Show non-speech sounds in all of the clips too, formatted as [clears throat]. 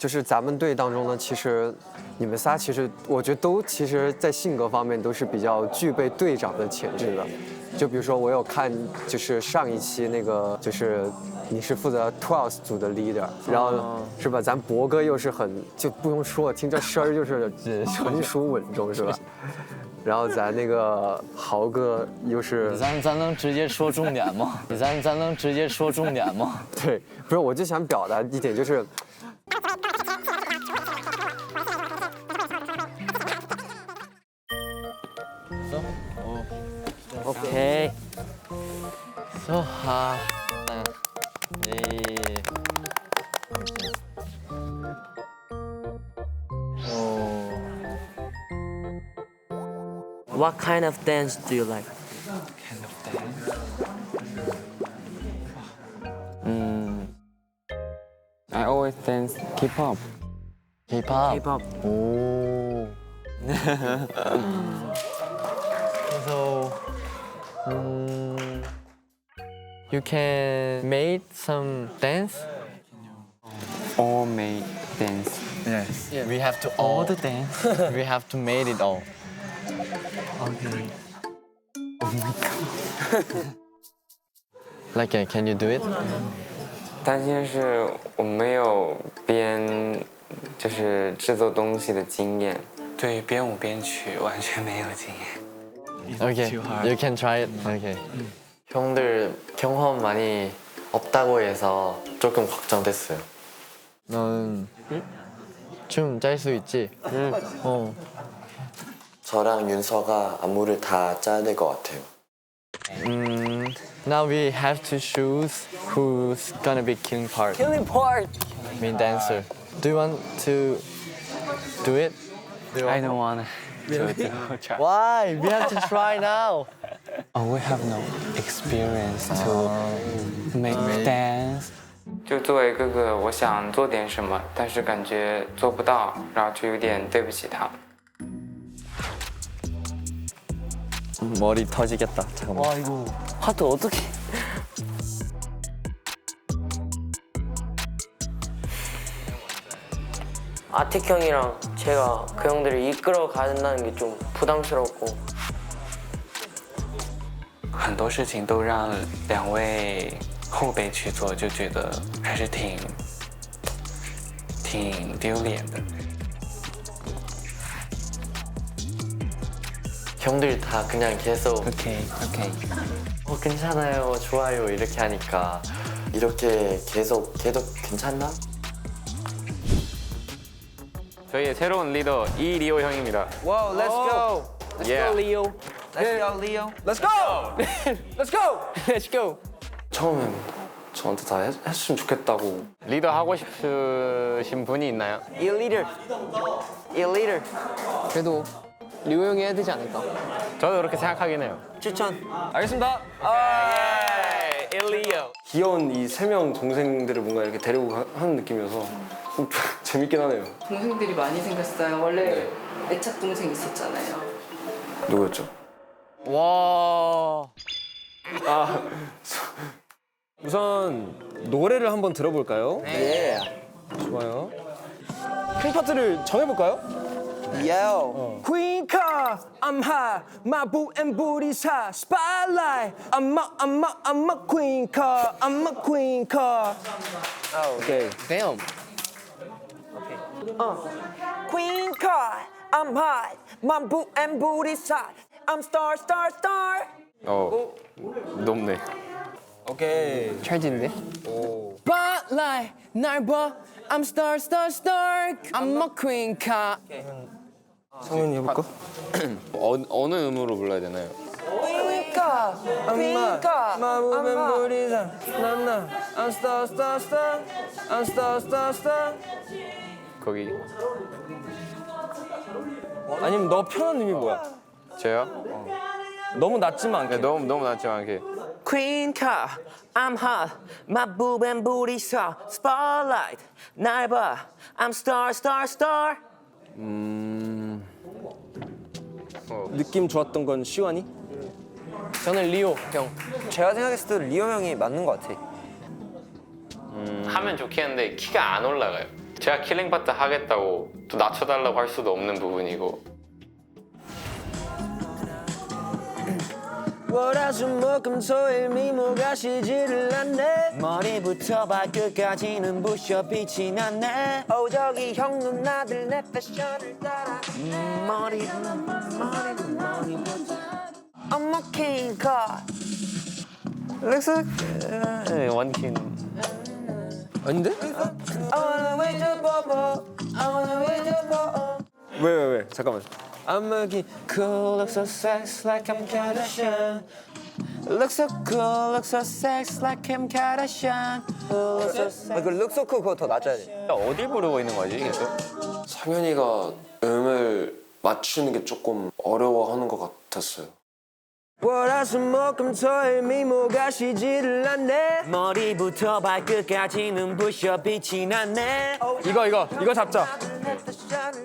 就是咱们队当中呢，其实你们仨其实我觉得都其实，在性格方面都是比较具备队长的潜质的。就比如说我有看，就是上一期那个，就是你是负责 Twelve 组的 leader，然后是吧？咱博哥又是很就不用说，听这声儿就是 [laughs] 成熟稳重是吧？然后咱那个豪哥又是咱咱能直接说重点吗？咱咱能直接说重点吗？[laughs] 对，不是，我就想表达一点，就是，OK。So hot。예. What kind of dance do you like? I always dance K-pop. K-pop. K-pop. 오. [laughs] so, um, you can make some dance. All made dance. Yes. We have to all the dance. [laughs] we have to make it all. Okay. [laughs] Like, uh, can you do it? 担心是我没有编，就是制作东西的经验。对编舞编曲完全没有经验。 Okay, too hard. you can try it. Okay. 형들 경험 많이 없다고 해서 조금 걱정됐어요. 너는 춤 짤 수 있지? 응. 어. 저랑 윤서가 안무를 다 짜야 될 것 같아요. 음, now we have to choose who's gonna be killing part. Killing part. Main dancer. Do you want to do it? Do you I want- don't want [laughs] to try. Why? We have to try now. [laughs] Oh, we have no experience to make dance. 就作为哥哥，我想做点什么，但是感觉做不到，然后就有点对不起他。 머리 터지겠다. 잠깐만. 와 이거 하트 어떻게? 아틱 형이랑 제가 그 형들을 이끌어 간다는 게 좀 부담스럽고 很多事情都让两位后辈去做，就觉得还是挺挺丢脸的。 형들 다 그냥 계속 OK OK。 어, 괜찮아요, 좋아요 이렇게 하니까 이렇게 계속 계속 괜찮나? 저희의 새로운 리더 이리오 형입니다. Wow, let's go. Let's Yeah. go, Leo. Let's go, Leo. Let's go. let's go. Let's go. 처음엔 저한테 다 했, 했으면 좋겠다고. 리더 하고 싶으신 분이 있나요? 이 leader. 이 leader. 그래도 리오 형이 해야 되지 않을까? 저도 그렇게 생각하긴 해요. 추천. 알겠습니다. 이 Leo. 귀여운 이 세 명 동생들을 뭔가 이렇게 데리고 가- 하는 느낌이어서 좀 [laughs] 재밌긴 하네요. 동생들이 많이 생겼어요. 원래 애착 동생 있었잖아요. 누구였죠? 와 [laughs] 우선 노래를 한번 들어볼까요? 네. 좋아요. 큰 파트를 정해볼까요? Yo. Queen car, I'm high. My boot and booty's high. Spotlight. I'm a, I'm a, I'm a queen car. I'm a queen car. 오케이. Damn. Queen card. I'm hot. My boot and booty's hot. I'm star, star, star. 어, 높네. 오케이. 찰진데? Spotlight. 날 봐. I'm star, star, star. I'm a queen car. 성현이 해볼까? 어, 어느 음으로 불러야 되나요? Queen card. Queen card. My boot I'm and hot. booty's high. 나, 나. I'm star, star, star. I'm star, star, star. 거기 아니면 너 편한 의미 뭐야? 저요? 너무 낮지만 않게. 네, 너무 너무 낮지 않게. Queen car. I'm hot. My boob and booty's hot. Spotlight. 날 봐. I'm star, star, star. 느낌 좋았던 건 시완이? 저는 리오 형. 제가 생각했을 때 리오 형이 맞는 것 같아. 하면 좋겠는데 키가 안 올라가요. 제가 킬링 파트 하겠다고 또 낮춰달라고 할 수도 없는 부분이고 월화수 목금토일 미모가 시지를 않네. 머리부터 발끝까지는 부셔 빛이 났네. 어 저기 형 누나들 내 패션을 따라. 머리 머리 머리부터 어머 킹카 렉스 원킨 아닌데? I wanna wait to bobo I wanna wait to bobo 왜왜 왜? 잠깐만. I'm looking cool, look so sex like I'm Kardashian. Look so cool, look so sex like Kim Kardashian. Look so sex. 그 look so cool 그거 더 낮아야 돼. 어딜 부르고 있는 거지 계속? 상현이가 음을 맞추는 게 조금 어려워하는 것 같았어요. 월화수목금토일 미모가 시지를 않네. 머리부터 발끝까지는 부셔 빛이 났네 이거 이거 이거 잡자.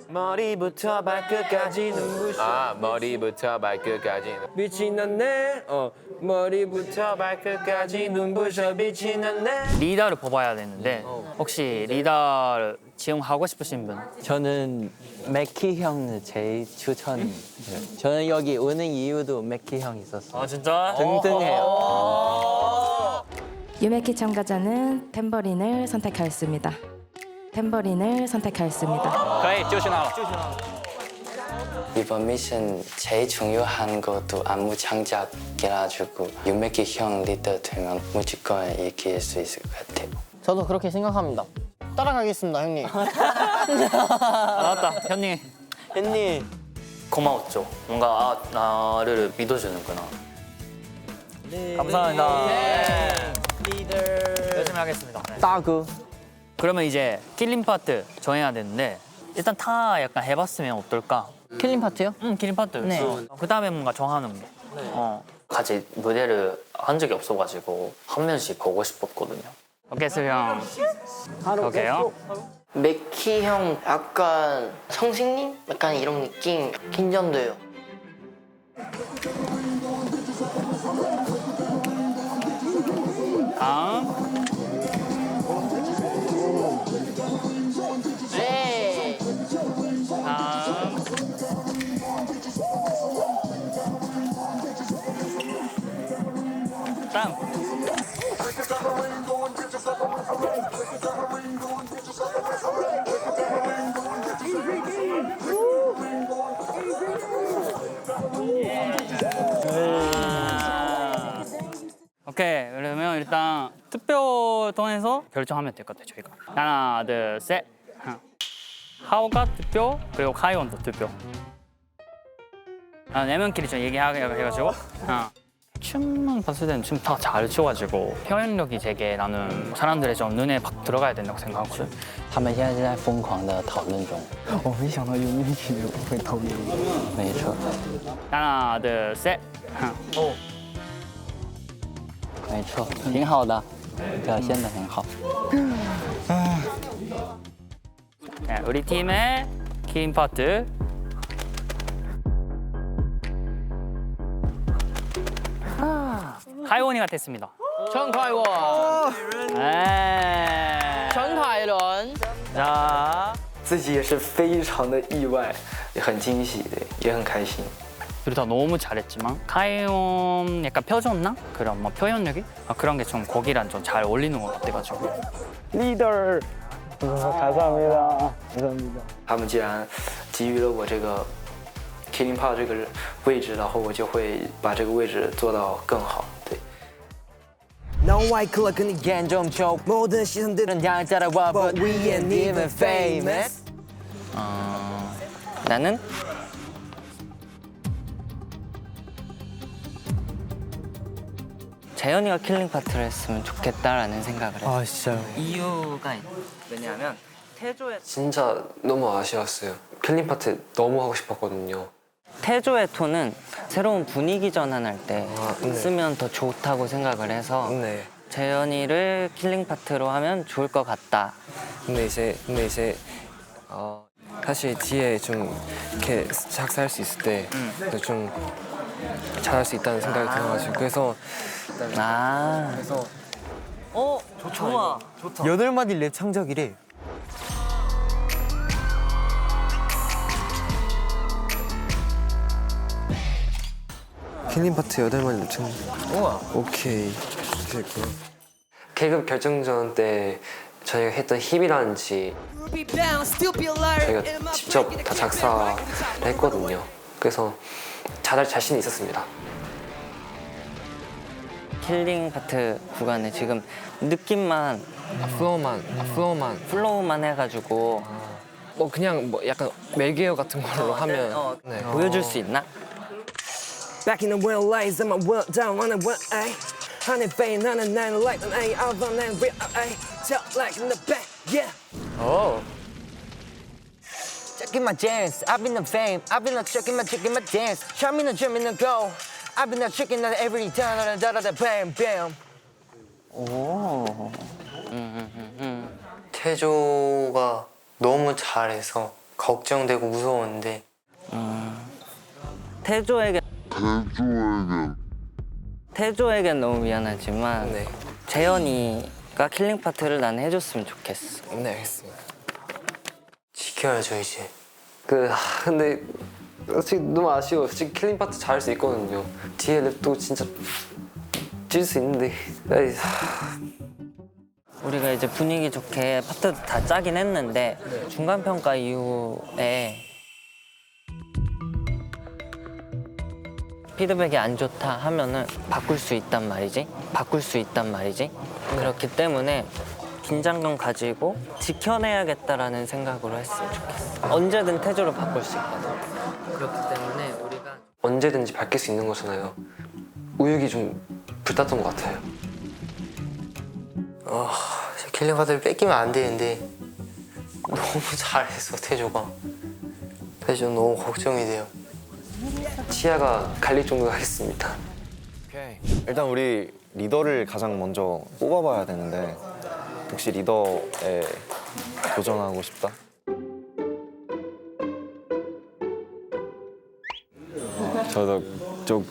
머리부터 발끝까지는 부셔 아 머리부터 발끝까지. 빛이 났네. 어 머리부터 발끝까지 눈부셔 빛이 났네. 리더를 뽑아야 되는데 혹시 리더를 지금 하고 싶으신 분? 저는 맥키 형 제일 추천. 저는 여기 오는 이유도 맥키 형 있었어요. 아 진짜? 등등해요. 유메키 참가자는 탬버린을 선택하였습니다. 탬버린을 선택하였습니다. 可以就是那了 이번 미션 제일 중요한 것도 안무 장작이라가지고 유메키 형 리더 되면 무조건 이길 수 있을 것 같아요. 저도 그렇게 생각합니다. 따라가겠습니다, 형님. [laughs] 나왔다 현님 형님. 고마웠죠 뭔가 아, 나를 믿어주는구나 감사합니다 리더 열심히 하겠습니다 네. 따그. 그러면 이제 킬링 파트 정해야 되는데 일단 다 약간 해봤으면 어떨까? 킬링 파트요? 응 킬링 파트 네. 그 다음에 뭔가 정하는 거 어. 같이 무대를 한 적이 없어가지고 한 명씩 보고 싶었거든요 오케이 수형 오케이요 맥키 형 약간 성식님? 약간 이런 느낌 긴장돼요. 다음 통해서 결정하면 될 것 같아요 저희가 하나 둘셋 하오가 투표 그리고 카이원도 투표 아, 네 명끼리 좀 얘기해가지고 어. 춤만 봤을 때는 춤 다 잘 춰가지고 표현력이 되게 나는 사람들의 좀 눈에 팍 들어가야 된다고 생각하거든 他们现在是在疯狂的讨论中。我没想到有那群人会投你。没错， 하나 둘셋 没错，挺好的， 表现的很好。 네, 우리 팀의 kin 파트 하이원이가 됐습니다 陈凯文， 네. 陈凯伦。 자 自己也是非常的意外，也很惊喜的，也很开心。 둘 다 너무 잘했지만 카이온 약간 표정나 그런 뭐 표현력이 아, 그런 게 좀 곡이랑 좀 잘 어울리는 것 같아가지고 leader，他们既然给予了我这个 Killing Part 这个位置，然后我就会把这个位置做到更好。对。 너와의 클럭은 이겐 좀 줘. 모든 시선들은 날 따라와 But we ain't even famous 어, 나는 재현이가 킬링 파트를 했으면 좋겠다라는 생각을 했어요. 아 진짜요? 이유가 있- 왜냐하면 태조의 진짜 너무 아쉬웠어요. 킬링 파트 너무 하고 싶었거든요. 태조의 톤은 새로운 분위기 전환할 때 아, 네. 쓰면 더 좋다고 생각을 해서 네. 재현이를 킬링 파트로 하면 좋을 것 같다. 근데 이제 근데 이제 어, 사실 뒤에 좀 이렇게 작사할 수 있을 때 좀 잘할 수 있다는 생각이 들어가지고 그래서 아. 그래서 어, 좋아. 좋다. 여덟 마디 랩 창작이래. 캐님 파트 여덟 마디 랩 창작. 우와. 오케이. 됐고요. 계급 결정전 때 저희가 했던 힘이라는지 저희가 직접 다 작사했거든요. 그래서 잘할 자신이 있었습니다. 킬링 파트 구간에 지금 느낌만 아, 플로우만, 아, 플로우만. 플로우만 해가지고 뭐 그냥 뭐 약간 멜게어 같은 걸로 하면 어, 네. 보여줄 수 있나? Back in the real lies, I'm a well down on a well A. Honey bay, none and nine like an A. I've on that real A. Tell like in the back, yeah. Checking my dance, I've been the fame, I've been the checking my checking my dance. Show me the jump in the go. I've been the checking that every time, da da da da bam bam. 오. 태조가 너무 잘해서 걱정되고 무서웠는데 태조에게 태조에겐 너무 미안하지만 네. 재현이가 킬링 파트를 난 해줬으면 좋겠어. 네, 알겠습니다. 지켜야죠 이제. 그 아, 근데 솔직히 너무 아쉬워. 솔직히 킬링 파트 잘할 수 있거든요. 뒤에 랩도 진짜 찔수 있는데. 아이, 하, 우리가 이제 분위기 좋게 파트도 다 짜긴 했는데 중간 평가 이후에 피드백이 안 좋다 하면은 바꿀 수 있단 말이지. 바꿀 수 있단 말이지. 그렇기 때문에 긴장감 가지고 지켜내야겠다라는 생각으로 했으면 좋겠어. 언제든 태조를 바꿀 수 있거든. 그렇기 때문에 우리가 언제든지 바뀔 수 있는 거잖아요. 우육이 좀 불탔던 것 같아요. 어, 킬링 파트를 뺏기면 안 되는데 너무 [laughs] 잘해서 태조가. 태조 너무 걱정이 돼요. 치아가 갈릴 정도 하겠습니다. 오케이. 일단 우리 리더를 가장 먼저 뽑아봐야 되는데 혹시 리더에 도전하고 싶다? 저도 좀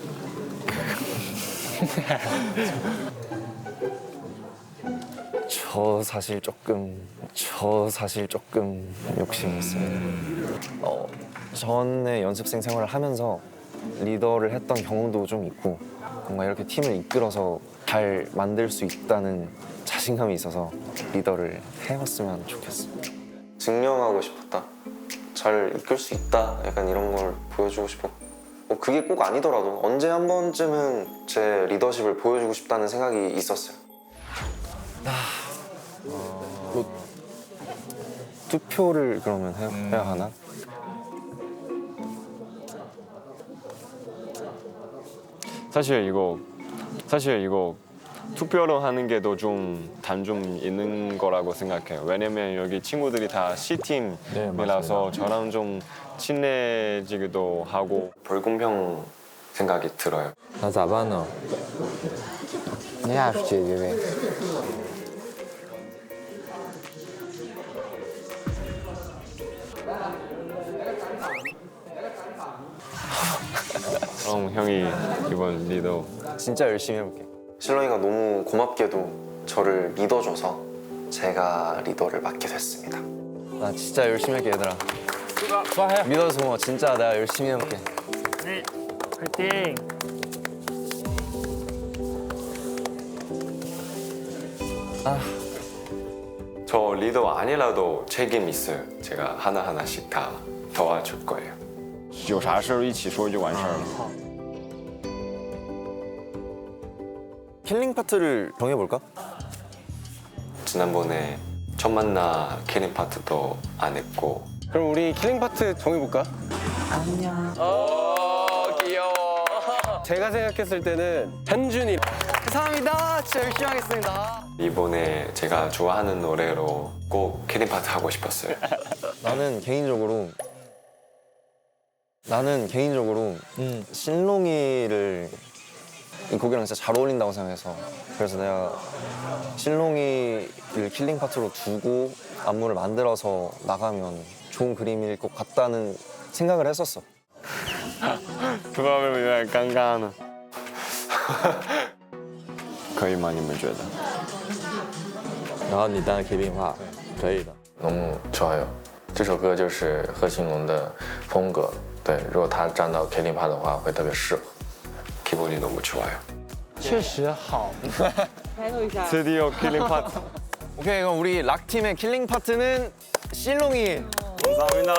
저 사실 조금 저 사실 조금 욕심이 있어요. 어, 전에 연습생 생활을 하면서 리더를 했던 경험도 좀 있고 뭔가 이렇게 팀을 이끌어서 잘 만들 수 있다는 자신감이 있어서 리더를 해봤으면 좋겠어. 증명하고 싶었다. 잘 이끌 수 있다. 약간 이런 걸 보여주고 싶었고 뭐 그게 꼭 아니더라도 언제 한 번쯤은 제 리더십을 보여주고 싶다는 생각이 있었어요. 뭐 투표를 그러면 해, 해야 하나? 사실 이거 사실 이거 투표로 하는 게 더 좀 단 좀 있는 거라고 생각해요. 왜냐면 여기 친구들이 다 C팀이라서 네, 저랑 좀 친해지기도 하고 불공평 생각이 들어요. 나 잡아너. Nie aż ciebie. 형이 이번 리더 진짜 열심히 해볼게. 실렁이가 너무 고맙게도 저를 믿어줘서 제가 리더를 맡게 됐습니다. 나 진짜 열심히 할게 얘들아. 좋아해. 믿어줘서 고마워. 진짜 내가 열심히 해볼게. 네, 화이팅! 저 리더 아니라도 책임 있어요. 제가 하나 하나씩 다 도와줄 거예요. 有啥事儿一起说就完事儿了。 킬링 파트를 정해볼까? 지난번에 첫 만나 캐린 파트도 안 했고 그럼 우리 킬링 파트 정해볼까? 어 귀여워. 제가 생각했을 때는 현준이 감사합니다. 진짜 열심히 하겠습니다. 이번에 제가 좋아하는 노래로 꼭 캐린 파트 하고 싶었어요. 나는 개인적으로 나는 개인적으로 신롱이를 이 곡이랑 진짜 잘 어울린다고 생각해서 그래서 내가 신롱이를 킬링 파트로 두고 안무를 만들어서 나가면 좋은 그림일 것 같다는 생각을 했었어. 그거 하면有点尴尬呢。可以吗？你们觉得？然后你当 K 病话，可以的。 너무 좋아요. 这首歌就是贺新龙的风格，对，如果他站到 K 零趴的话，会特别适合。 기분이 너무 좋아요. 确实好。 드디어 킬링 파트. [laughs] 오케이 그럼 우리 락 팀의 킬링 파트는 실롱이. 감사합니다.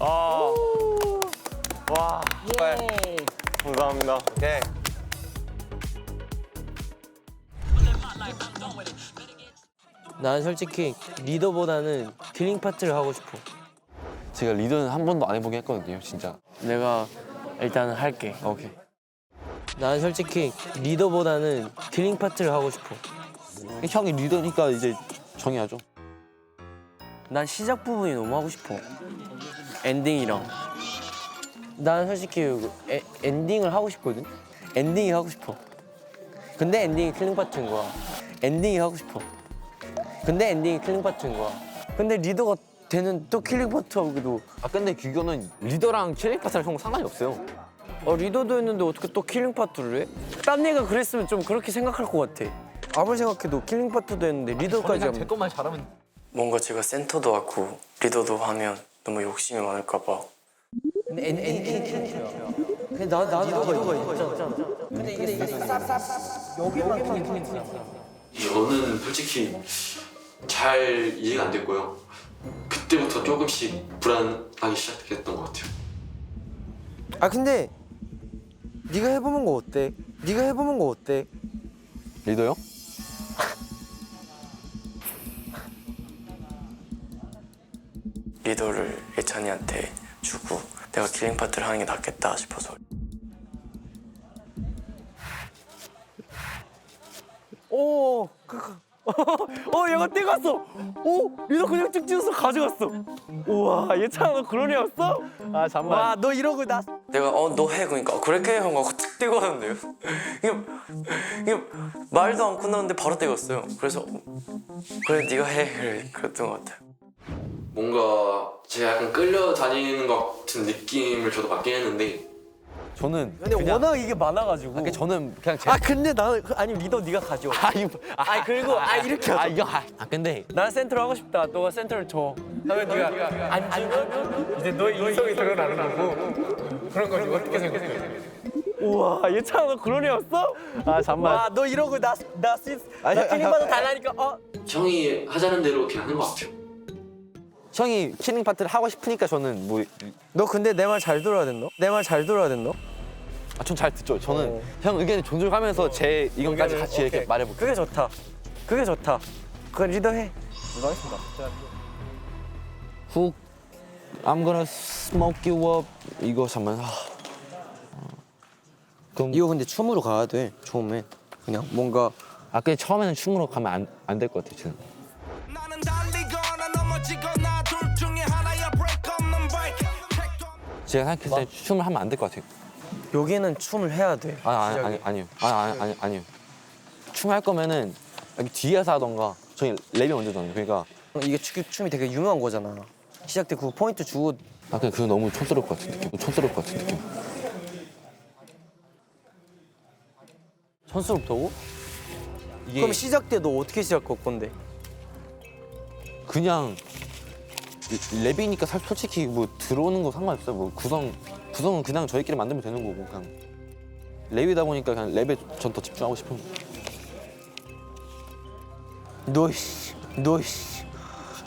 아. 와. 감사합니다. 오케이. 나는 솔직히 리더보다는 킬링 파트를 하고 싶어. 제가 리더는 한 번도 안 해보긴 했거든요, 진짜. 내가 일단은 할게. 오케이. 나는 솔직히 리더보다는 킬링 파트를 하고 싶어. 형이 리더니까 이제 정해야죠. 난 시작 부분이 너무 하고 싶어. 엔딩이랑. 난 솔직히 에, 엔딩을 하고 싶거든. 엔딩이 하고 싶어. 근데 엔딩이 킬링 파트인 거야. 엔딩이 하고 싶어. 근데 엔딩이 킬링 파트인 거야. 근데 리더가 되는 또 킬링 파트 하기도. 아 근데 규교는 리더랑 킬링 파트랑 형 상관이 없어요. 어 리더도 했는데 어떻게 또 킬링 파트를 해? 딴 애가 그랬으면 좀 그렇게 생각할 것 같아. 아무리 생각해도 killing 파트도 했는데 리더까지 하면 것만 잘하면. 뭔가 제가 센터도 하고 리더도 하면 너무 욕심이 많을까 봐. 근데 나, 나 리더가 있잖아. 근데 이게 여기만 킬링 파트야. 저는 솔직히 잘 이해가 안 됐고요. 그때부터 조금씩 불안하기 시작했던 것 같아요. 아 근데 네가 해보는 거 어때? 네가 해보는 거 어때? 리더요? [laughs] 리더를 예찬이한테 주고 내가 킬링 파트를 하는 게 낫겠다 싶어서. 오, 그, 그. 어, 얘가 떼갔어. 오, 리더 그냥 쭉 찍어서 가져갔어. 우와, 얘찬아 너 그런 애였어? 아 잠만. 와, 너 이러고 나. 내가 어 너 해 그러니까 그렇게 해 하고 탁 떼고 하는데요. 이게 이게 말도 안 끝났는데 바로 떼갔어요. 그래서 그래 네가 해 그래 그랬던 것 같아요. 뭔가 제가 약간 끌려다니는 것 같은 느낌을 저도 받긴 했는데 저는 근데 워낙 이게 많아가지고. 그러니까 저는 그냥 제 아 근데 나는 그- 아니 리더 네가 가져. 아 이거. 아 그리고 아 이렇게. 아 이거 아, 아 근데 난 센터를 하고 싶다. 너가 센터를 줘. 하면 네가 안 주면 이제 너의 인성이 드러나는 거고 그런 거지 어떻게 생각해? 우와 얘찬아 너 그런 애였어? 아 잠만. 와 너 이러고 나나 아니, 나 킬링 받아 달라니까 어? 형이 하자는 대로 그냥 하는 것 같아요. 형이 킬링 파트를 하고 싶으니까 저는 뭐 너 근데 내 말 잘 들어야 된다. 내 말 잘 들어야 된다. 아, 전 잘 듣죠. 저는 어. 형 의견을 존중하면서 제 의견까지 같이 이렇게 오케이. 말해볼게요. 그게 좋다. 그게 좋다. 그건 리더 해. 훅 I'm gonna smoke you up 이거 잠만 아. 그럼 이거 근데 춤으로 가야 돼. 처음에 그냥 뭔가 아 근데 처음에는 춤으로 가면 안 안 될 것 같아 지금. 제가 생각했을 때 춤을 하면 안 될 것 같아요. 여기는 춤을 해야 돼. 아, 아니, 아니, 아니요. 아, 아니, 아니, 아니 요. 춤 할 거면은 여기 뒤에서 하던가 저희 랩이 먼저잖아요. 그러니까 이게 춤, 춤이 되게 유명한 거잖아. 시작 때 그 포인트 주고 아 근데 그거 너무 촌스러울 것 같은 느낌. 촌스러울 것 같은 느낌. 촌스럽다고? 이게 그럼 시작 때 너 어떻게 시작할 건데? 그냥 랩이니까 살- 솔직히 뭐 들어오는 거 상관없어요. 뭐 구성 구성은 그냥 저희끼리 만들면 되는 거고 그냥 랩이다 보니까 그냥 랩에 전 더 집중하고 싶은 거. 너 씨, 너 씨.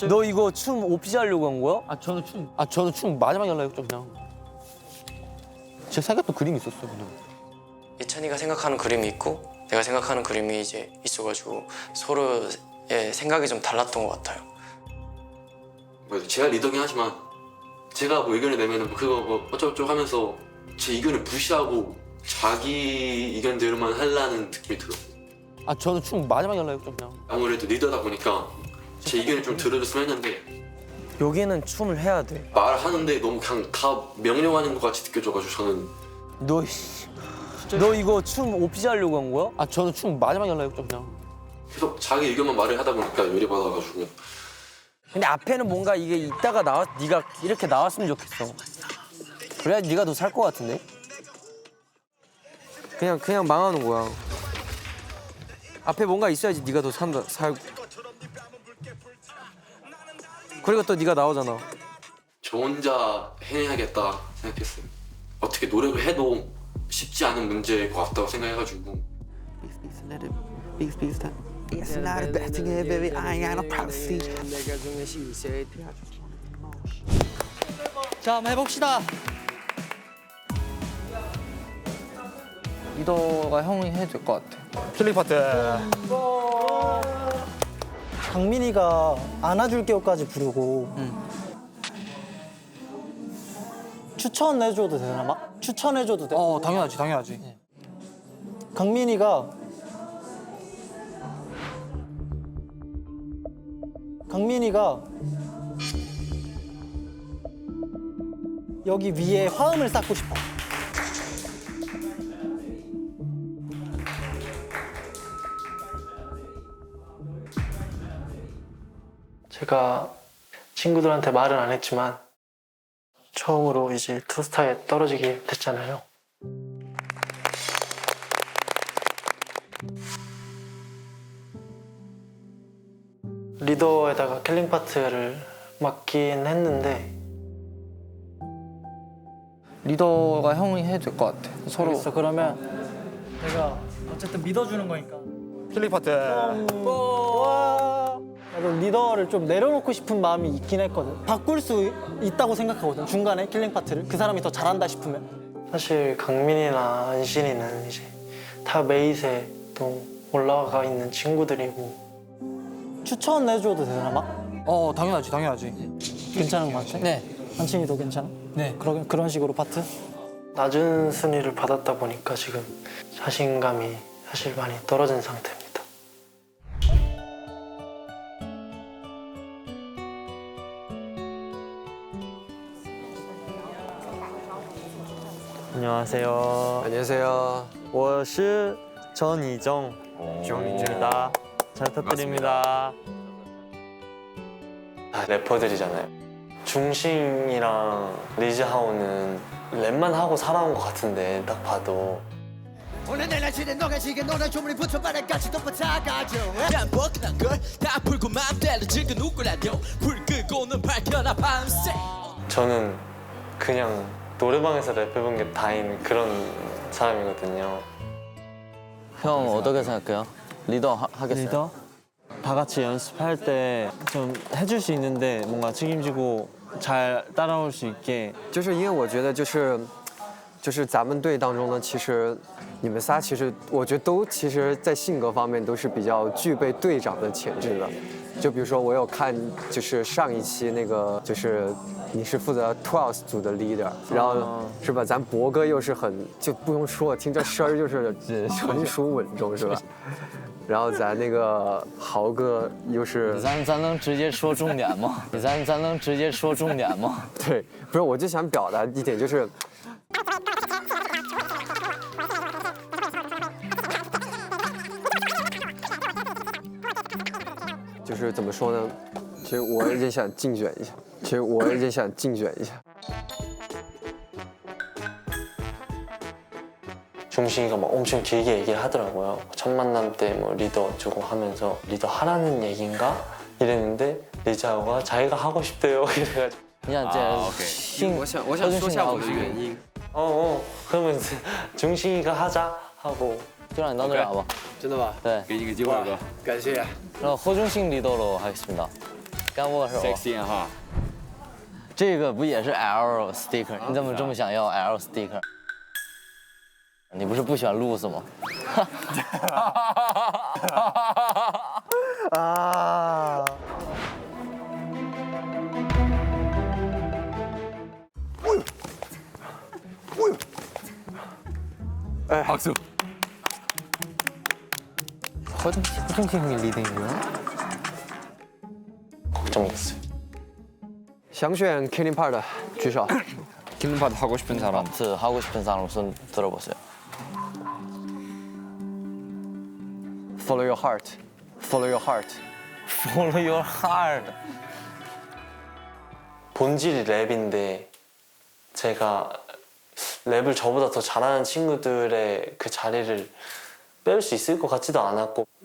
너 이거 춤 오피지 하려고 한 거야? 아 저는 춤. 아 저는 춤 마지막에 하려고 했죠 그냥. 제 생각도 그림이 있었어요 그냥. 예찬이가 생각하는 그림이 있고 내가 생각하는 그림이 이제 있어가지고 서로의 생각이 좀 달랐던 것 같아요. 뭐 제가 리더긴 하지만 제가 뭐 의견을 내면은 뭐 그거 뭐 어쩌고저쩌고 하면서 제 의견을 무시하고 자기 의견대로만 하려는 느낌이 들어요. 아 저는 춤 마지막에 하려고 했죠 그냥. 아무래도 리더다 보니까 제 의견을 좀 들어줬으면 했는데 여기는 춤을 해야 돼. 말하는데 너무 그냥 다 명령하는 것 같이 느껴져가지고 저는 너 씨. 너 이거 춤 오피지 하려고 한 거야? 아 저는 춤 마지막에 하려고 했죠 그냥. 계속 자기 의견만 말을 하다 보니까 열이 받아가지고 근데 앞에는 뭔가 이게 이따가 나와 네가 이렇게 나왔으면 좋겠어. 그래야 네가 더 살 것 같은데? 그냥 그냥 망하는 거야. 앞에 뭔가 있어야지 네가 더 산다 살고. 그리고 또 네가 나오잖아. 저 혼자 해내야겠다 생각했어요. 어떻게 노력을 해도 쉽지 않은 문제일 것 같다고 생각해가지고 It's not a bad thing, baby. I ain't got no privacy. 자 한번 해봅시다. 리더가 형이 해도 될것 같아. 킬링 파트. 강민이가 안아줄게요까지 부르고 추천해줘도 되나 막? 추천해줘도 돼? 어 당연하지 당연하지 강민이가 강민이가 여기 위에 화음을 쌓고 싶어 제가 친구들한테 말은 안 했지만 처음으로 이제 투스타에 떨어지게 됐잖아요. 리더에다가 킬링 파트를 맡긴 했는데 리더가 형이 해도 될 것 같아. 서로. 알겠어 그러면 내가 어쨌든 믿어주는 거니까 킬링 파트. 와. 나도 리더를 좀 내려놓고 싶은 마음이 있긴 했거든. 바꿀 수 있다고 생각하거든. 중간에 킬링 파트를 그 사람이 더 잘한다 싶으면. 사실 강민이나 안신이는 이제 다 메이트에 또 올라가 있는 친구들이고 추천해줘도 되나 막? 어 당연하지 당연하지. 괜찮은 것 같아? 네. 한친이도 괜찮아? 네. 그런 그런 식으로 파트? 낮은 순위를 받았다 보니까 지금 자신감이 사실 많이 떨어진 상태입니다. 안녕하세요. 안녕하세요. 我是 전이정. 정입니다. 잘 부탁드립니다. 다 래퍼들이잖아요. 중심이랑 리즈하오는 랩만 하고 살아온 것 같은데 딱 봐도 오늘 내 날씨는 너가 지금 너랑 조물이 붙어 바닥까지 덮어다가죠 깜뻑한 걸다 풀고 맘대로 지금 웃고라도 불 끄고는 밝혀라 밤새 저는 그냥 노래방에서 랩해본 게 다인 그런 사람이거든요. 형 어떻게 생각해요? 리더 하, 하겠어요? 리더? 다 같이 연습할 때 좀 해줄 수 있는데 뭔가 책임지고 잘 따라올 수 있게 就是因为我觉得就是， 就是咱们队当中呢，其实你们仨其实我觉得都其实，在性格方面都是比较具备队长的潜质的。就比如说我有看，就是上一期那个，就是你是负责 Twelve 组的 leader，然后是吧？咱博哥又是很就不用说，听这声儿就是 [laughs] 成熟稳重是吧？然后咱那个豪哥又是，咱咱能直接说重点吗？咱咱能直接说重点吗？[laughs] 对，不是，我就想表达一点就是。就是怎么说呢？其实我也想竞选一下，其实我也想竞选一下。 중식이가 막 엄청 길게 얘기를 하더라고요. 첫 만남 때 뭐 리더 주고 하면서 리더 하라는 얘기인가 이랬는데 리자오가 자기가 하고 싶대요 이래가지고 [laughs] 你想这啊性，我想我想说下我的原因。 어, 어 그러면 중식이가 하자 하고 就让你当队长吧。真的吧？对，给你个机会哥。感谢。然后何中信 리더로 하겠습니다.干握手。 섹시한 하. 这个不也是 L sticker？你怎么这么想要 L sticker？你不是不喜欢 loose 吗？ 아. 박수. 서정씨, 서정씨 형이 리딩이고요. 걱정됐어요. 샹슈엔 킬링파드 주셔. [clears throat] 킬링파드 하고 싶은 사람. 파트 하고 싶은 사람 손 들어보세요. Follow your heart. Follow your heart. Follow your heart. 본질이 랩인데 제가 랩을 저보다 더 잘하는 친구들의 그 자리를 뺄 수 있을 것 같지도 않았고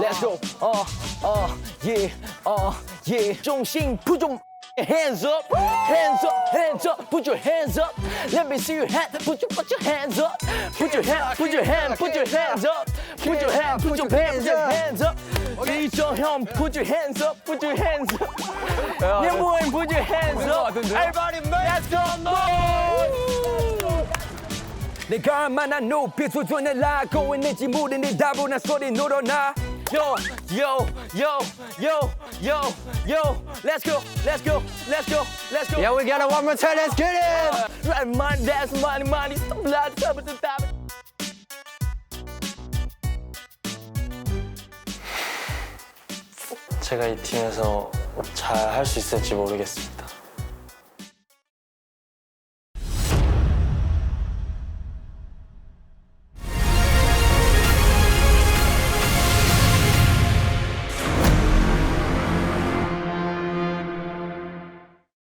Let's go. 어, 어, 예, 어, 예. 중심 부좀 hands up, hands up, hands up. Put your hands up. Let me see your hand. Put your put your hands up. Put your hand, put your hand, put your hands up. Put your hand, put your hands, put your hands up. 이정형 put your hands up, put your hands up. 내 모임 put your hands up. Everybody, let's go, move. 내가 얼마나 높이 수준을 나고 있는지 모르니 다분한 소리 늘어나 Yo, yo, yo, yo, yo, yo. Let's go, let's go, let's go, let's go. Yeah, we got it one more time. Let's get it. Right, money, that's money, money. Stop, blood, stop, stop, stop. 제가 이 팀에서 잘 할 수 있을지 모르겠습니다.